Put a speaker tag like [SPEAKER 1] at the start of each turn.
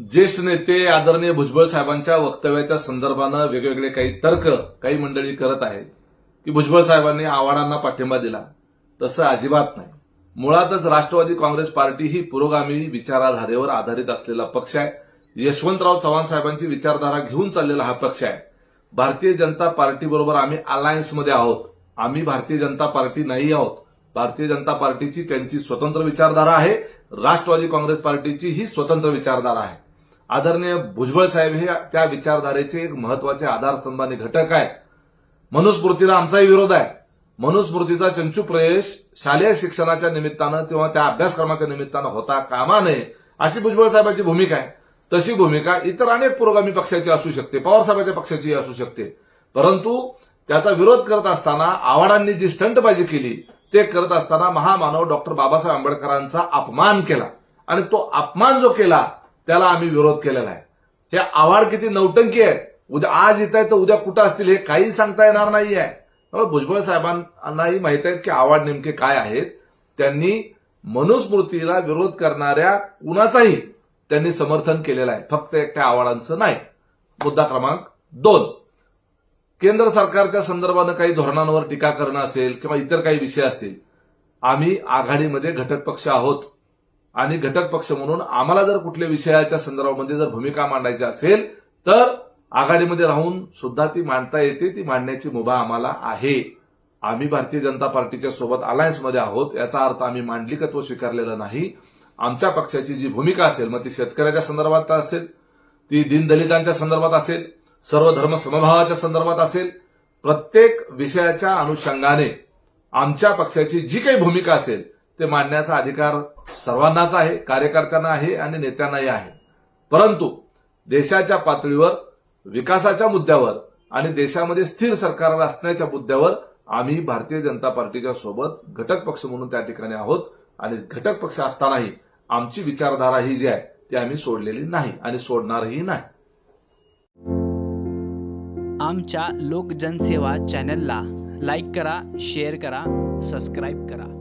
[SPEAKER 1] ज्येष्ठ नेते आदरणीय भुजबळ साहेबांच्या वक्तव्याच्या संदर्भानं वेगवेगळे काही तर्क काही मंडळी करत आहेत. की भुजबळ साहेबांनी आव्हाडांना पाठिंबा दिला. तसं अजिबात नाही. मुळातच राष्ट्रवादी काँग्रेस पार्टी ही पुरोगामी विचाराधारेवर आधारित असलेला पक्ष आहे. यशवंतराव चव्हाण साहेबांची विचारधारा घेऊन चाललेला हा पक्ष आहे. भारतीय जनता पार्टीबरोबर आम्ही अलायन्समध्ये आहोत. आम्ही भारतीय जनता पार्टी नाही आहोत. भारतीय जनता पार्टीची त्यांची स्वतंत्र विचारधारा आहे. राष्ट्रवादी काँग्रेस पार्टीची ही स्वतंत्र विचारधारा आहे. आदरणीय भुजबळ साहेब हे त्या विचारधारेचे एक महत्त्वाचे आधारस्तंभ आणि घटक आहे मनुस्मृतीला आमचाही विरोध आहे. मनुस्मृतीचा चंचू प्रवेश शालेय शिक्षणाच्या निमित्तानं किंवा त्या अभ्यासक्रमाच्या निमित्तानं होता कामा नये अशी भुजबळ साहेबांची भूमिका आहे. तशी भूमिका इतर अनेक पुरोगामी पक्षाची असू शकते पवारसाहेबांच्या पक्षाची असू शकते. परंतु त्याचा विरोध करत असताना आव्हाडांनी जी स्टंटबाजी केली ते करत असताना महामानव डॉक्टर बाबासाहेब आंबेडकरांचा अपमान केला. आणि तो अपमान जो केला त्याला आम्ही विरोध केलेला आहे. हे आव्हाड किती नौटंकी आहे उद्या आज येत आहे तर उद्या कुठं असतील हे काही सांगता येणार नाही आहे त्यामुळे भुजबळ साहेबांनाही माहीत आहेत की आव्हाड नेमके काय आहेत. त्यांनी मनुस्मृतीला विरोध करणाऱ्या कुणाचाही त्यांनी समर्थन केलेलं आहे. फक्त एकट्या आव्हाडांचं नाही. मुद्दा क्रमांक दोन. केंद्र सरकारच्या संदर्भानं काही धोरणांवर टीका करणं असेल किंवा इतर काही विषय असतील आम्ही आघाडीमध्ये घटक पक्ष आहोत. आणि घटक पक्ष म्हणून आम्हाला जर कुठल्या विषयाच्या संदर्भामध्ये जर भूमिका मांडायची असेल तर आघाडीमध्ये राहून सुद्धा ती मांडता येते ती मांडण्याची मुभा आम्हाला आहे. आम्ही भारतीय जनता पार्टीच्या सोबत अलायन्समध्ये आहोत याचा अर्थ आम्ही मांडलिकत्व स्वीकारलेलं नाही. आमच्या पक्षाची जी भूमिका असेल मग ती शेतकऱ्याच्या संदर्भात असेल ती दीनदलितांच्या संदर्भात असेल सर्व धर्म समभावाच्या संदर्भात असेल प्रत्येक विषयाच्या अनुषंगाने आमच्या पक्षाची जी काही भूमिका असेल ते मांडण्याचा अधिकार सर्वांनाच आहे कार्यकर्त्यांना आहे आणि नेत्यांनाही आहे. परंतु देशाच्या पातळीवर विकासाच्या मुद्द्यावर आणि देशामध्ये स्थिर सरकार असण्याच्या मुद्द्यावर आम्ही भारतीय जनता पार्टीच्या सोबत घटक पक्ष म्हणून त्या ठिकाणी आहोत आणि घटक पक्ष असतानाही आमची विचारधारा ही जी आहे ती आम्ही सोडलेली नाही आणि सोडणारही नाही.
[SPEAKER 2] आमच्या लोकजनसेवा चॅनलला लाईक करा शेअर करा सबस्क्राईब करा.